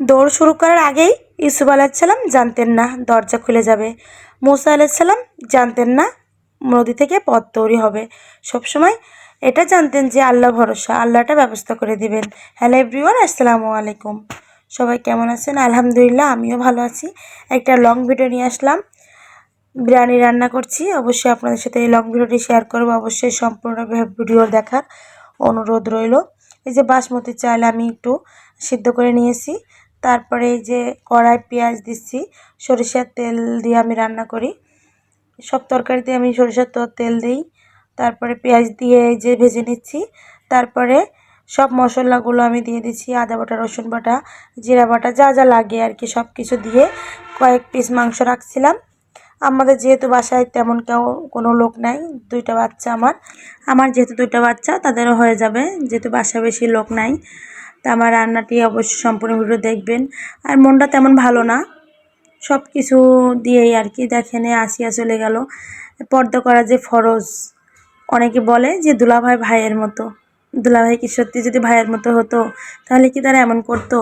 দৌড় শুরু করার আগেই ইউসুফ আলাইসাল্লাম জানতেন না, দরজা খুলে যাবে। মুসা আলাইসাল্লাম জানতেন না নদী থেকে পথ তৈরি হবে। সবসময় এটা জানতেন যে আল্লাহ ভরসা, আল্লাহটা ব্যবস্থা করে দিবেন। হ্যালো এভরিওয়ান, আসসালামু আলাইকুম। সবাই কেমন আছেন? আলহামদুলিল্লাহ, আমিও ভালো আছি। একটা লং ভিডিও নিয়ে আসলাম। বিরিয়ানি রান্না করছি। অবশ্যই আপনাদের সাথে এই লং ভিডিওটি শেয়ার করব। অবশ্যই সম্পূর্ণ ভিডিও দেখার অনুরোধ রইল। এই যে বাসমতি চাল আমি একটু সিদ্ধ করে নিয়েছি। তারপরে এই যে কড়াই পেঁয়াজ দিচ্ছি, সরিষার তেল দিয়ে আমি রান্না করি। সব তরকারিতে আমি সরিষার তেল দিই। তারপরে পেঁয়াজ দিয়ে এই যে ভেজে নিচ্ছি। তারপরে সব মশলাগুলো আমি দিয়ে দিচ্ছি, আদা বাটা, রসুন বাটা, জিরা বাটা, যা যা লাগে আর কি সব কিছু দিয়ে কয়েক পিস মাংস রাখছিলাম। আমাদের যেহেতু বাসায় তেমন কেউ, কোনো লোক নাই, দুইটা বাচ্চা আমার। আমার যেহেতু দুইটা বাচ্চা, তাদেরও হয়ে যাবে। যেহেতু বাসায় বেশি লোক নাই তা আমার রান্নাটি অবশ্যই সম্পূর্ণ ভিডিও দেখবেন। আর মনটা তেমন ভালো না। সব কিছু দিয়েই আর কি দেখেনে আসিয়া চলে গেল। পর্দা করা যে ফরজ, অনেকে বলে যে দুলাভাই ভাইয়ের মতো। দুলাভাই কি সত্যি যদি ভাইয়ের মতো হতো, তাহলে কি তারা এমন করতো?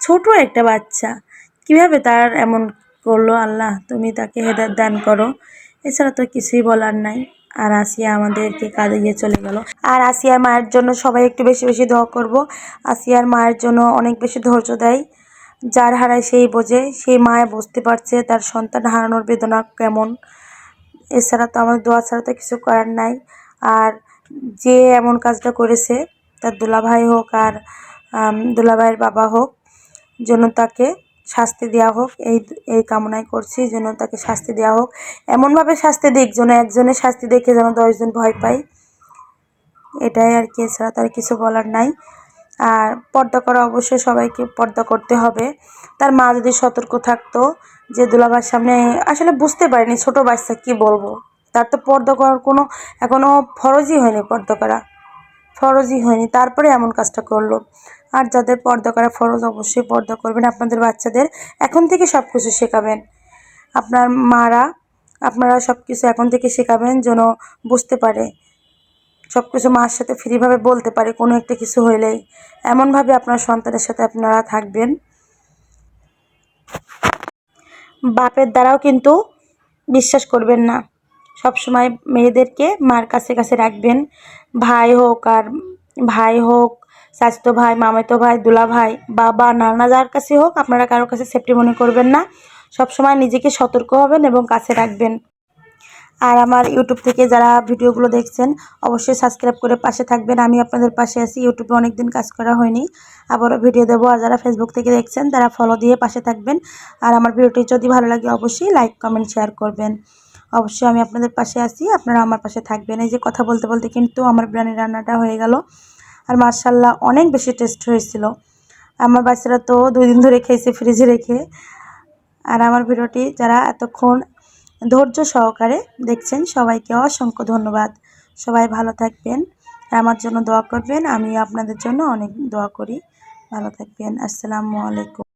ছোট একটা বাচ্চা, কীভাবে তার এমন করল আল্লাহ? তুমি তাকে হেদার দান করো। এছাড়া তো কিছুই বলার নাই। আর আসিয়া আমাদেরকে কাজে গিয়ে চলে গেল। আর আসিয়ার মায়ের জন্য সবাই একটু বেশি বেশি দোয়া করব। আসিয়ার মায়ের জন্য অনেক বেশি ধৈর্য দেয়। যার হারায় সেই বোঝে, সেই মায় বুঝতে পারছে তার সন্তান হারানোর বেদনা কেমন। এছাড়া তো আমাদের দোয়া ছাড়া তো কিছু করার নাই। আর যে এমন কাজটা করেছে, তার দুলাভাই হোক আর দুলাভাইয়ের বাবা হোক, যেন তাকে শাস্তি দেওয়া হোক, এই এই কামনাই করছি যেন তাকে শাস্তি দেওয়া হোক। এমনভাবে শাস্তি দিক, যেন একজনের শাস্তি দেখে যেন দশজন ভয় পায়। এটাই আর কি, এছাড়া তার কিছু বলার নাই। আর পর্দা করা অবশ্যই সবাইকে পর্দা করতে হবে। তার মা যদি সতর্ক থাকতো যে দুলাবার সামনে, আসলে বুঝতে পারিনি ছোট বাচ্চা কি বলব। তার তো পর্দা করার কোনো এখনও ফরজই হয়নি পর্দা করা। ফরজই হয়নি। তারপরে এমন কাজটা করল। আর যাদের পর্দা করা ফরজ, অবশ্যই পর্দা করবেন। আপনাদের বাচ্চাদের এখন থেকে সব কিছু শেখাবেন। আপনার মারা, আপনারা সব কিছু এখন থেকে শেখাবেন যেন বুঝতে পারে। সব কিছু মার সাথে ফ্রিভাবে বলতে পারে, কোনো একটা কিছু হইলেই। এমনভাবে আপনার সন্তানের সাথে আপনারা থাকবেন। বাপের দ্বারাও কিন্তু বিশ্বাস করবেন না। সব সময় মেয়েদেরকে মার কাছে কাছে রাখবেন। ভাই হোক আর ভাই হোক স্বাস্থ্য ভাই, মামাতো ভাই দুলা ভাই বাবা, নানা, যার কাছে হোক আপনারা কারোর কাছে সেফটি মনে করবেন না। সব সময় নিজেকে সতর্ক হবেন এবং কাছে রাখবেন। আর আমার ইউটিউব থেকে যারা ভিডিওগুলো দেখছেন, অবশ্যই সাবস্ক্রাইব করে পাশে থাকবেন। আমি আপনাদের পাশে আছি। ইউটিউবে অনেক দিন কাজ করা হয়নি। আবারও ভিডিও দেবো। আর যারা ফেসবুক থেকে দেখছেন, তারা ফলো দিয়ে পাশে থাকবেন। আর আমার ভিডিওটি যদি ভালো লাগে, অবশ্যই লাইক কমেন্ট শেয়ার করবেন। অবশ্যই আমি আপনাদের পাশে আছি। আপনারা আমার পাশে থাকবেন। এই যে কথা বলতে বলতে কিন্তু আমার বিরিয়ানি রান্নাটা হয়ে গেল। আর মার্শাল্লাহ অনেক বেশি টেস্ট হয়েছিল। আমার বাচ্চারা তো দুই দিন ধরে খেয়েছে ফ্রিজে রেখে। আর আমার ভিডিওটি যারা এতক্ষণ ধৈর্য সহকারে দেখছেন, সবাইকে অসংখ্য ধন্যবাদ। সবাই ভালো থাকবেন। আমার জন্য দোয়া করবেন। আমি আপনাদের জন্য অনেক দোয়া করি। ভালো থাকবেন। আসসালামু আলাইকুম।